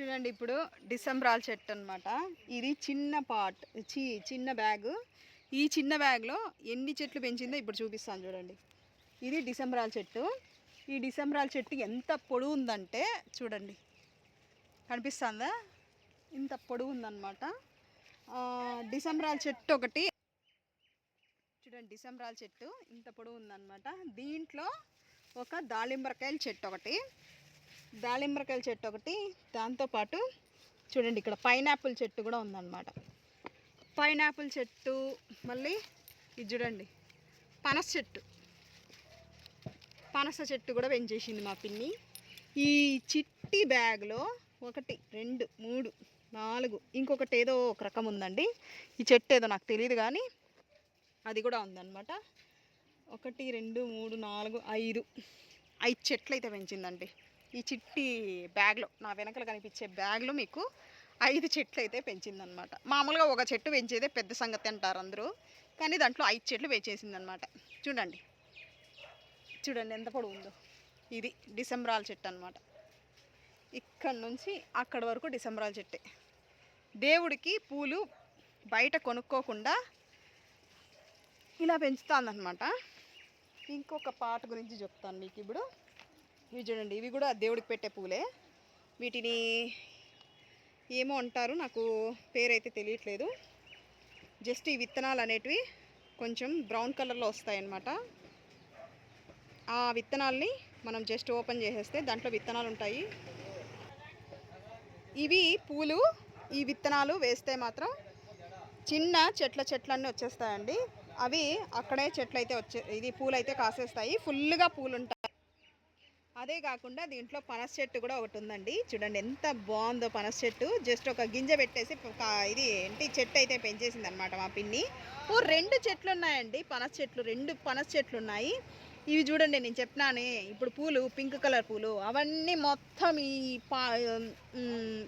చూడండి ఇప్పుడు డిసెంబరాల్ చెట్టు అనమాట ఇది చిన్న పాట్ చి చిన్న బ్యాగ్. ఈ చిన్న బ్యాగ్లో ఎన్ని చెట్లు పెంచిందో ఇప్పుడు చూపిస్తాను చూడండి. ఇది డిసెంబరాల్ చెట్టు. ఈ డిసెంబరాల్ చెట్టు ఎంత పొడువు ఉందంటే చూడండి. కనిపిస్తుందా? ఇంత పొడువు ఉందన్నమాట. ఆ, డిసెంబరాల్ చెట్టు ఒకటి. చూడండి డిసెంబరాల్ చెట్టు ఇంత పొడవు ఉందన్నమాట. దీంట్లో ఒక దాళింబరకాయల చెట్టు ఒకటి. దాళింబరకాయల చెట్టు ఒకటి. దాంతోపాటు చూడండి ఇక్కడ పైనాపిల్ చెట్టు కూడా ఉందన్నమాట. పైనాపిల్ చెట్టు మళ్ళీ ఇది చూడండి పనస చెట్టు. పనస చెట్టు కూడా పెంచేసింది మా పిన్ని. ఈ చిట్టి బ్యాగ్లో ఒకటి రెండు మూడు నాలుగు ఇంకొకటి ఏదో ఒక రకం ఉందండి. ఈ చెట్టు ఏదో నాకు తెలియదు కానీ అది కూడా ఉందన్నమాట. ఒకటి రెండు మూడు నాలుగు ఐదు ఐదు చెట్లు అయితే పెంచిందండి. ఈ చిట్టి బ్యాగ్లో నా వెనకల కనిపించే బ్యాగ్లో మీకు ఐదు చెట్లు అయితే పెంచిందనమాట. మామూలుగా ఒక చెట్టు పెంచేదే పెద్ద సంగతి అంటారు అందరూ కానీ దాంట్లో ఐదు చెట్లు పెంచేసిందనమాట చూడండి. చూడండి ఎంత పొడవు ఉందో. ఇది డిసెంబరాల చెట్టు అనమాట ఇక్కడ నుంచి అక్కడ వరకు డిసెంబరాల చెట్టే. దేవుడికి పూలు బయట కొనుక్కోకుండా ఇలా పెంచుతానమాట ఇంకొక పాట గురించి చెప్తాను మీకు ఇప్పుడు. ఇవి చూడండి ఇవి కూడా దేవుడికి పెట్టే పూలే. వీటిని ఏమో అంటారు నాకు పేరైతే తెలియట్లేదు. జస్ట్ ఈ విత్తనాలు అనేటివి కొంచెం బ్రౌన్ కలర్లో వస్తాయన్నమాట. ఆ విత్తనాల్ని మనం జస్ట్ ఓపెన్ చేసేస్తే దాంట్లో విత్తనాలు ఉంటాయి. ఇవి పూలు ఈ విత్తనాలు వేస్తే మాత్రం చిన్న చెట్ల చెట్లన్నీ వచ్చేస్తాయండి. అవి అక్కడే చెట్లు అయితే వచ్చే ఇది పూలు అయితే కాసేస్తాయి. ఫుల్గా పూలు ఉంటాయి. అదే కాకుండా దీంట్లో పనస చెట్టు కూడా ఒకటి ఉందండి. చూడండి ఎంత బాగుందో పనస చెట్టు. జస్ట్ ఒక గింజ పెట్టేసి ఇది ఏంటి చెట్టు అయితే పెంచేసింది అనమాట మా పిన్ని. ఓ రెండు చెట్లు ఉన్నాయండి పనస చెట్లు. రెండు పనస చెట్లు ఉన్నాయి. ఇవి చూడండి నేను చెప్పినానే ఇప్పుడు పూలు పింక్ కలర్ పూలు అవన్నీ మొత్తం ఈ పా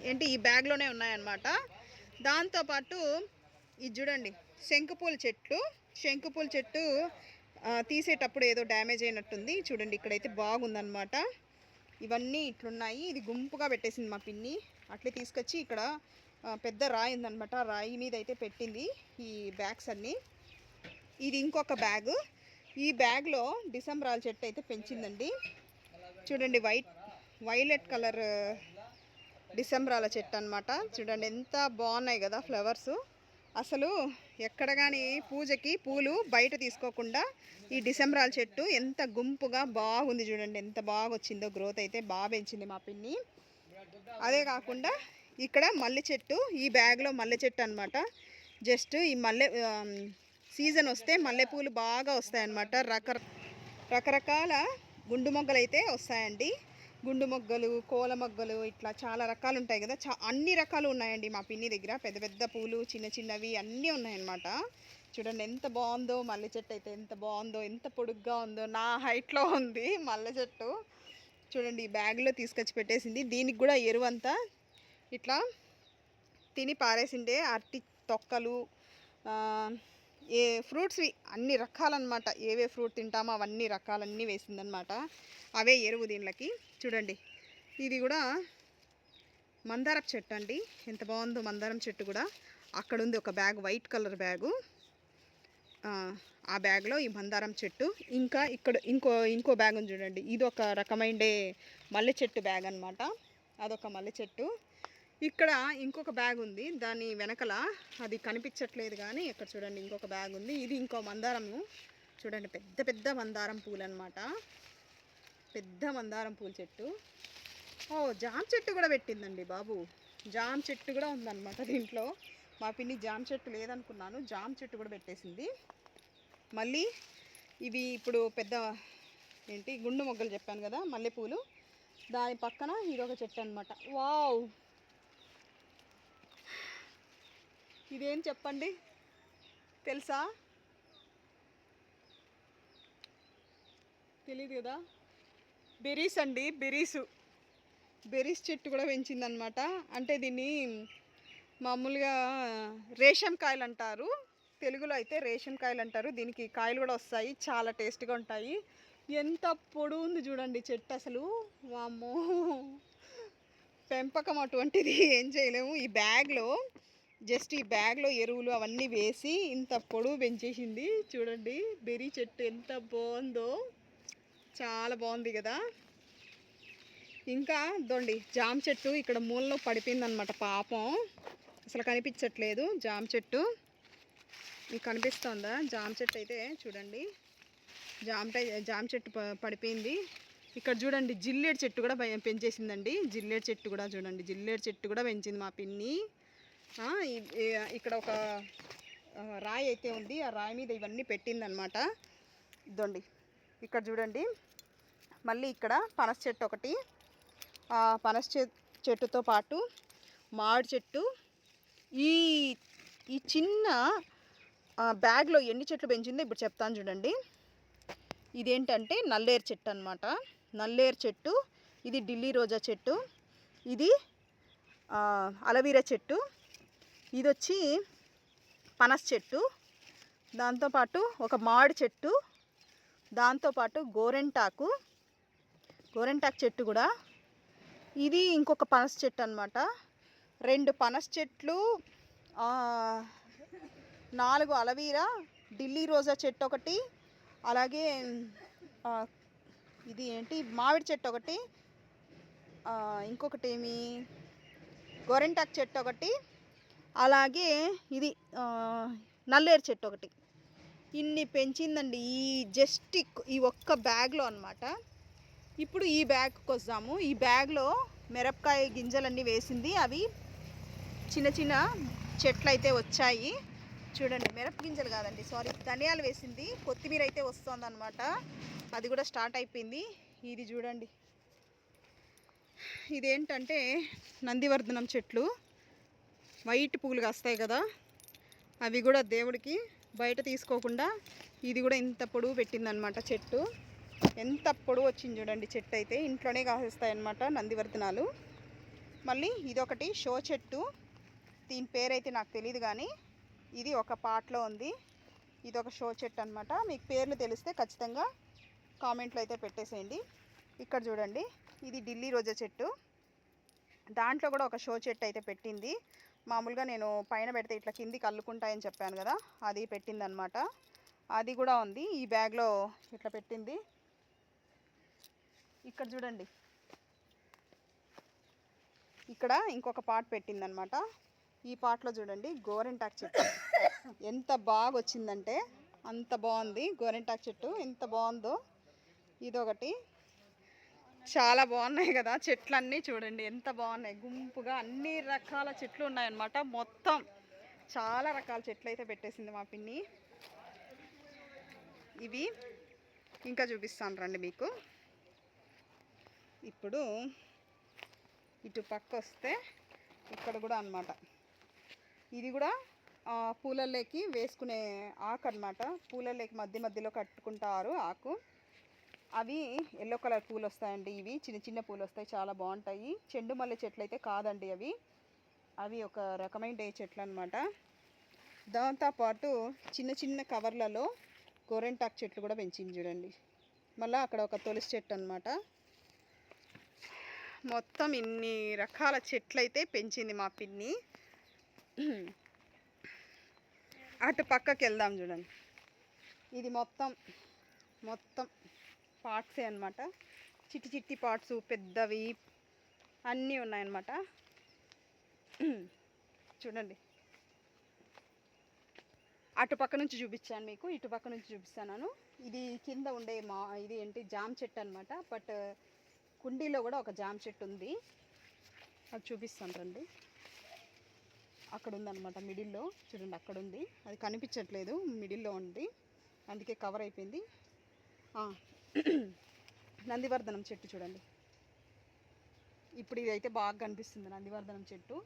ఏంటి ఈ బ్యాగ్లోనే ఉన్నాయన్నమాట. దాంతోపాటు ఇది చూడండి శంకుపూల చెట్లు. శంకుపూల చెట్టు తీసేటప్పుడు ఏదో డ్యామేజ్ అయినట్టుంది. చూడండి ఇక్కడైతే బాగుందనమాట ఇవన్నీ ఇట్లున్నాయి. ఇది గుంపుగా పెట్టేసింది మా పిన్ని. అట్లే తీసుకొచ్చి ఇక్కడ పెద్ద రాయి ఉందనమాట రాయి మీద అయితే పెట్టింది ఈ బ్యాగ్స్ అన్నీ. ఇది ఇంకొక బ్యాగ్. ఈ బ్యాగ్లో డిసెంబరాల చెట్టు అయితే పెంచిందండి. చూడండి వైట్ వైలెట్ కలర్ డిసెంబరాల చెట్టు అనమాట చూడండి ఎంత బాగున్నాయి కదా ఫ్లవర్స్. అసలు ఎక్కడ కానీ పూజకి పూలు బయట తీసుకోకుండా ఈ డిసెంబరాల చెట్టు ఎంత గుంపుగా బాగుంది చూడండి. ఎంత బాగా వచ్చిందో గ్రోత్ అయితే బాగా పెంచింది మా పిన్ని. అదే కాకుండా ఇక్కడ మల్లె చెట్టు ఈ బ్యాగ్లో మల్లె చెట్టు అనమాట జస్ట్ ఈ మల్లె సీజన్ వస్తే మల్లెపూలు బాగా వస్తాయన్నమాట. రక రకరకాల గుండు మొగ్గలు అయితే వస్తాయండి. గుండు మొగ్గలు కోల మొగ్గలు ఇట్లా చాలా రకాలు ఉంటాయి కదా. చా అన్ని రకాలు ఉన్నాయండి మా పిన్ని దగ్గర. పెద్ద పెద్ద పూలు చిన్న చిన్నవి అన్నీ ఉన్నాయన్నమాట. చూడండి ఎంత బాగుందో మల్లె చెట్టు అయితే ఎంత బాగుందో ఎంత పొడుగ్గా ఉందో నా హైట్లో ఉంది మల్లె చెట్టు. చూడండి ఈ బ్యాగ్లో తీసుకొచ్చి పెట్టేసింది. దీనికి కూడా ఎరువంతా ఇట్లా తిని పారేసిండే. అరటి తొక్కలు ఏ ఫ్రూట్స్వి అన్ని రకాలన్నమాట. ఏవే ఫ్రూట్ తింటామో అవన్నీ రకాలన్నీ వేసిందనమాట అవే ఎరువు దీనిలకి చూడండి. ఇది కూడా మందారపు చెట్టు అండి. ఎంత బాగుందో మందారం చెట్టు కూడా. అక్కడ ఉంది ఒక బ్యాగ్ వైట్ కలర్ బ్యాగు. ఆ, బ్యాగ్లో ఈ మందారం చెట్టు. ఇంకా ఇక్కడ ఇంకో ఇంకో బ్యాగ్ ఉంది చూడండి. ఇది ఒక రకమైన మల్లె చెట్టు బ్యాగ్ అనమాట అదొక మల్లె చెట్టు. ఇక్కడ ఇంకొక బ్యాగ్ ఉంది. దాని వెనకల అది కనిపించట్లేదు కానీ ఇక్కడ చూడండి ఇంకొక బ్యాగ్ ఉంది. ఇది ఇంకో మందారము. చూడండి పెద్ద పెద్ద మందారం పూలు అనమాట పెద్ద మందారం పూల చెట్టు. ఓ జామ చెట్టు కూడా పెట్టిందండి బాబు. జామ చెట్టు కూడా ఉందన్నమాట దీంట్లో. మా పిన్ని జామ చెట్టు లేదనుకున్నాను. జామ చెట్టు కూడా పెట్టేసింది. మళ్ళీ ఇవి ఇప్పుడు పెద్ద ఏంటి? గుండు మొగ్గలు చెప్పాను కదా మల్లెపూలు. దాని పక్కన ఇదొక చెట్టు అనమాట వావ్! ఇదేం చెప్పండి? తెలుసా? తెలియదు కదా? బెరీస్ అండి బెరీసు. బెరీస్ చెట్టు కూడా పెంచిందనమాట అంటే దీన్ని మామూలుగా రేషం కాయలు అంటారు. తెలుగులో అయితే రేషన్ కాయలు అంటారు. దీనికి కాయలు కూడా వస్తాయి. చాలా టేస్ట్గా ఉంటాయి. ఎంత పొడుగు ఉంది చూడండి చెట్టు అసలు. వామ్మో. పెంపకం అటువంటిది ఏం చేయలేము. ఈ బ్యాగ్లో జస్ట్ ఈ బ్యాగ్లో ఎరువులు అవన్నీ వేసి ఇంత పొడవు పెంచేసింది. చూడండి బెర్రీ చెట్టు ఎంత బాగుందో. చాలా బాగుంది కదా. ఇంకా దొండి జామ చెట్టు ఇక్కడ మూలలో పడిపోయిందనమాట పాపం. అసలు కనిపించట్లేదు జామ చెట్టు. మీకు కనిపిస్తుందా? జామ చెట్టు అయితే చూడండి. జామ జామ చెట్టు ప- పడిపోయింది. ఇక్కడ చూడండి జిల్లేడు చెట్టు కూడా పెంచేసిందండి. జిల్లేడు చెట్టు కూడా చూడండి జిల్లేడు చెట్టు కూడా పెంచింది మా పిన్ని. ఇక్కడ ఒక రాయి అయితే ఉంది. ఆ రాయి మీద ఇవన్నీ పెట్టిందనమాట ఇదండి ఇక్కడ చూడండి. మళ్ళీ ఇక్కడ పనస చెట్టు ఒకటి. పనస చె- చెట్టుతో పాటు మామిడి చెట్టు. ఈ ఈ చిన్న బ్యాగ్లో ఎన్ని చెట్లు పెంచిందో ఇప్పుడు చెప్తాను చూడండి. ఇదేంటంటే నల్లేరు చెట్టు అనమాట నల్లేరు చెట్టు. ఇది ఢిల్లీ రోజా చెట్టు. ఇది అలవీరా చెట్టు. ఇది వచ్చి పనస చెట్టు. దాంతోపాటు ఒక మామిడి చెట్టు. దాంతోపాటు గోరెంటాకు. గోరెంటాకు చెట్టు కూడా. ఇది ఇంకొక పనస చెట్టు అనమాట రెండు పనస చెట్లు నాలుగు అలవీరా ఢిల్లీ రోజా చెట్టు ఒకటి అలాగే ఇది ఏంటి? మామిడి చెట్టు ఒకటి ఇంకొకటి ఏమి గోరెంటాకు చెట్టు ఒకటి అలాగే ఇది నల్లేరు చెట్టు ఒకటి. ఇన్ని పెంచిందండి ఈ జస్ట్ ఈ ఒక్క బ్యాగ్లో అనమాట ఇప్పుడు ఈ బ్యాగ్కి వస్తాము ఈ బ్యాగ్లో మిరపకాయ గింజలన్నీ వేసింది. అవి చిన్న చిన్న చెట్లు అయితే వచ్చాయి. చూడండి మిరప గింజలు కాదండి సారీ ధనియాలు వేసింది. కొత్తిమీర అయితే వస్తుందన్నమాట. అది కూడా స్టార్ట్ అయిపోయింది. ఇది చూడండి. ఇదేంటంటే నందివర్ధనం చెట్లు. వైట్ పువ్వులు కాస్తాయి కదా అవి కూడా దేవుడికి బయట తీసుకోకుండా ఇది కూడా ఇంత పొడవు పెట్టిందనమాట చెట్టు. ఎంత పొడవు వచ్చింది చూడండి చెట్టు అయితే ఇంట్లోనే కాసేస్తాయి అనమాట నందివర్ధనాలు. మళ్ళీ ఇదొకటి షో చెట్టు దీని పేరైతే నాకు తెలియదు కానీ ఇది ఒక పాట్లో ఉంది. ఇది ఒక షో చెట్టు అనమాట మీకు పేర్లు తెలిస్తే ఖచ్చితంగా కామెంట్లో అయితే పెట్టేసేయండి. ఇక్కడ చూడండి ఇది ఢిల్లీ రోజా చెట్టు. దాంట్లో కూడా ఒక షో చెట్టు అయితే పెట్టింది. మామూలుగా నేను పైన పెడితే ఇట్లా కిందికి అల్లుకుంటాయని చెప్పాను కదా అది పెట్టింది అనమాట అది కూడా ఉంది ఈ బ్యాగ్లో ఇట్లా పెట్టింది. ఇక్కడ చూడండి. ఇక్కడ ఇంకొక పాట్ పెట్టిందనమాట ఈ పార్ట్లో చూడండి గోరెంటాక్ చెట్టు. ఎంత బాగా వచ్చిందంటే అంత బాగుంది గోరెంటాక్ చెట్టు. ఎంత బాగుందో ఇదొకటి. చాలా బాగున్నాయి కదా చెట్లన్నీ చూడండి ఎంత బాగున్నాయి. గుంపుగా అన్ని రకాల చెట్లు ఉన్నాయన్నమాట. మొత్తం చాలా రకాల చెట్లు అయితే పెట్టేసింది మా పిన్ని. ఇవి ఇంకా చూపిస్తాను రండి మీకు. ఇప్పుడు ఇటు పక్క వస్తే ఇక్కడ కూడా అన్నమాట. ఇది కూడా పూలల్లోకి వేసుకునే ఆకు అనమాట పూలల్లోకి మధ్య మధ్యలో కట్టుకుంటారు ఆకు. అవి ఎల్లో కలర్ పూలు వస్తాయండి ఇవి. చిన్న చిన్న పూలు వస్తాయి చాలా బాగుంటాయి. చెండు మల్లె చెట్లు అయితే కాదండి అవి. అవి ఒక రకమైన చెట్లు అనమాట దాంతోపాటు చిన్న చిన్న కవర్లలో గోరెంటాకు చెట్లు కూడా పెంచింది చూడండి. మళ్ళీ అక్కడ ఒక తులసి చెట్టు అనమాట మొత్తం ఇన్ని రకాల చెట్లు అయితే పెంచింది మా పిన్ని. అటు పక్కకి వెళ్దాం చూడండి. ఇది మొత్తం మొత్తం. పార్ట్సే అనమాట చిట్టి చిట్టి పార్ట్స్ పెద్దవి అన్నీ ఉన్నాయన్నమాట. చూడండి. అటు పక్క నుంచి చూపించాను మీకు ఇటు పక్క నుంచి చూపిస్తాను ఇది కింద ఉండే మా ఇది ఏంటి జామ చెట్టు అనమాట బట్ కుండీలో కూడా ఒక జామ చెట్టు ఉంది. అది చూపిస్తాను రండి. అక్కడ ఉందన్నమాట మిడిల్లో. చూడండి అక్కడ ఉంది. అది కనిపించట్లేదు మిడిల్లో ఉంది. అందుకే కవర్ అయిపోయింది. నందివర్ధనం చెట్టు చూడండి. ఇప్పుడు ఇదైతే బాగా కనిపిస్తుంది నందివర్ధనం చెట్టు.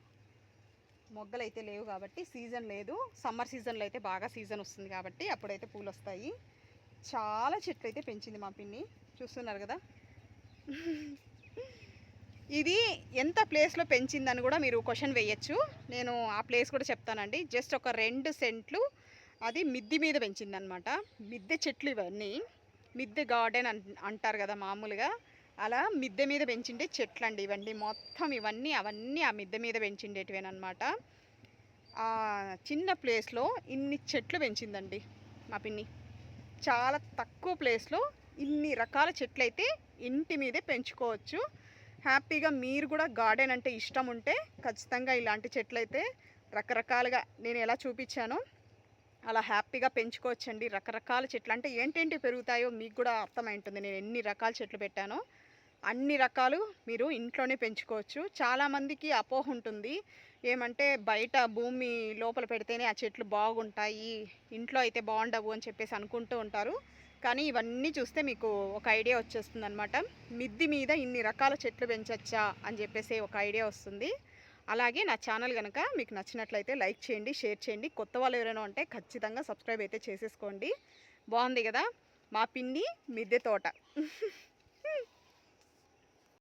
మొగ్గలు అయితే లేవు కాబట్టి సీజన్ లేదు. సమ్మర్ సీజన్లో అయితే బాగా సీజన్ వస్తుంది కాబట్టి అప్పుడైతే పూలు వస్తాయి. చాలా చెట్లు అయితే పెంచింది మా పిన్ని. చూస్తున్నారు కదా? ఇది ఎంత ప్లేస్లో పెంచిందని కూడా మీరు క్వశ్చన్ వేయచ్చు. నేను ఆ ప్లేస్ కూడా చెప్తానండి. జస్ట్ ఒక రెండు సెంట్లు అది మిద్ది మీద పెంచిందనమాట. మిద్దె చెట్లు ఇవన్నీ. మిద్దె గార్డెన్ అన్ అంటారు కదా మామూలుగా. అలా మిద్దె మీద పెంచిండే చెట్లు అండి ఇవన్నీ. మొత్తం ఇవన్నీ అవన్నీ ఆ మిద్దె మీద పెంచిండేటివేనమాట ఆ చిన్న ప్లేస్లో ఇన్ని చెట్లు పెంచిందండి మా పిన్ని. చాలా తక్కువ ప్లేస్లో ఇన్ని రకాల చెట్లు అయితే ఇంటి మీదే పెంచుకోవచ్చు. హ్యాపీగా మీరు కూడా గార్డెన్ అంటే ఇష్టం ఉంటే ఖచ్చితంగా ఇలాంటి చెట్లు అయితే రకరకాలుగా నేను ఎలా చూపించానో అలా హ్యాపీగా పెంచుకోవచ్చండి. రకరకాల చెట్లు. అంటే ఏంటేంటి పెరుగుతాయో మీకు కూడా అర్థమై ఉంటుంది నేను ఎన్ని రకాల చెట్లు పెట్టానో అన్ని రకాలు మీరు ఇంట్లోనే పెంచుకోవచ్చు. చాలామందికి అపోహ ఉంటుంది. ఏమంటే బయట భూమి లోపల పెడితేనే ఆ చెట్లు బాగుంటాయి ఇంట్లో అయితే బాగుండవు అని చెప్పేసి అనుకుంటూ ఉంటారు. కానీ ఇవన్నీ చూస్తే మీకు ఒక ఐడియా వచ్చేస్తుంది అనమాట మిద్ది మీద ఇన్ని రకాల చెట్లు పెంచచ్చా అని చెప్పేసి ఒక ఐడియా వస్తుంది. అలాగే నా ఛానల్ కనుక మీకు నచ్చినట్లయితే లైక్ చేయండి షేర్ చేయండి. కొత్త వాళ్ళు ఎవరైనా ఉంటే ఖచ్చితంగా సబ్స్క్రైబ్ అయితే చేసేసుకోండి. బాగుంది కదా? మా పిన్ని మిద్దె తోట.